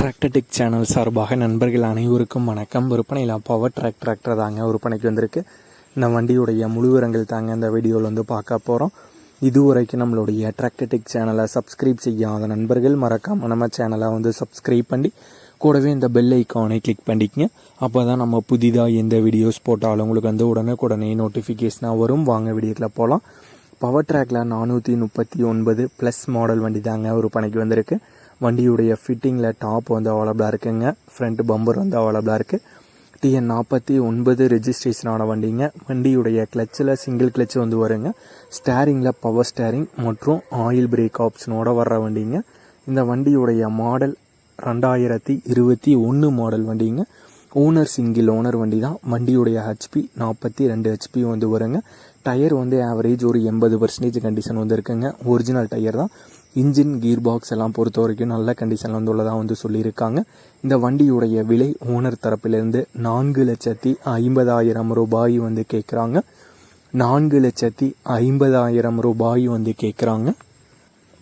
டிராக்டர்டிக் channel சார்பாக நண்பர்கள் அனைவருக்கும் வணக்கம். விற்பனையில் பவர் ட்ராக் டிராக்டர் தாங்க விற்பனைக்கு வந்திருக்கு. இந்த வண்டியுடைய முழுவிரங்கள் தாங்க இந்த வீடியோவில் வந்து பார்க்க போகிறோம் இதுவரைக்கும் நம்மளுடைய டிராக்டர்டிக் சேனலை சப்ஸ்கிரைப் செய்யாத நண்பர்கள் மறக்காமல் நம்ம சேனலை வந்து சப்ஸ்கிரைப் பண்ணி கூடவே இந்த பெல் ஐக்கானை கிளிக் பண்ணிக்கங்க. அப்போ தான் நம்ம புதிதாக எந்த வீடியோஸ் போட்டாலும் உங்களுக்கு வந்து உடனுக்குடனே நோட்டிஃபிகேஷனாக வரும். வாங்க வீடியோக்கில் போகலாம் பவர் ட்ராக்ல நானூற்றி முப்பத்தி ஒன்பது ப்ளஸ் மாடல் வண்டி தாங்க விற்பனைக்கு வந்திருக்கு. வண்டியுடைய ஃபிட்டிங்கில் டாப் வந்து அவைலபிளாக இருக்குங்க. ஃப்ரண்ட் பம்பர் வந்து அவைலபிளாக இருக்குது டிஎன் நாற்பத்தி ஒன்பது ரெஜிஸ்ட்ரேஷனான வண்டிங்க. வண்டியுடைய கிளச்சில் சிங்கிள் கிளச் வந்து வருங்க. ஸ்டேரிங்கில் பவர் ஸ்டேரிங் மற்றும் ஆயில் பிரேக் ஆப்ஷனோட வர்ற வண்டிங்க. இந்த வண்டியுடைய மாடல் ரெண்டாயிரத்தி இருபத்தி ஒன்று மாடல் வண்டிங்க. ஓனர் சிங்கிள் ஓனர் வண்டி தான் வண்டியுடைய ஹெச்பி நாற்பத்தி ரெண்டு ஹெச்பி வந்து வருங்க. டயர் வந்து ஆவரேஜ் ஒரு எண்பது பர்சன்டேஜ் கண்டிஷன் வந்து இருக்குங்க. ஒரிஜினல் டயர் தான். இன்ஜின் கீர் பாக்ஸ் எல்லாம் பொறுத்த வரைக்கும் நல்ல கண்டிஷனில் வந்து உள்ளதாக வந்து சொல்லியிருக்காங்க. இந்த வண்டியுடைய விலை ஓனர் தரப்பிலிருந்து நான்கு லட்சத்தி ஐம்பதாயிரம் ரூபாய் வந்து கேட்குறாங்க நான்கு லட்சத்தி ஐம்பதாயிரம் ரூபாய் வந்து கேட்குறாங்க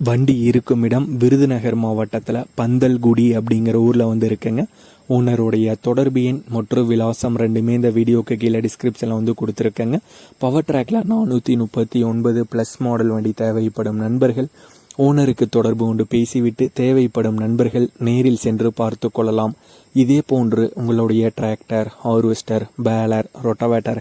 வண்டி இருக்கும் இடம் விருதுநகர் மாவட்டத்தில் பந்தல்குடி அப்படிங்கிற ஊரில் வந்து இருக்குங்க. ஓனருடைய தொடர்பு எண் மற்றும் விலாசம் ரெண்டுமே இந்த வீடியோக்கு கீழே டிஸ்கிரிப்ஷனில் வந்து கொடுத்துருக்கேங்க. பவர் ட்ராக்ல நானூற்றி முப்பத்தி ஒன்பது ப்ளஸ் மாடல் வண்டி தேவைப்படும் நண்பர்கள் ஓனருக்கு தொடர்பு கொண்டு பேசிவிட்டு தேவைப்படும் நண்பர்கள் நேரில் சென்று பார்த்து கொள்ளலாம். இதே போன்று உங்களுடைய டிராக்டர் ஹார்வெஸ்டர் பேலர் ரொட்டவேட்டர்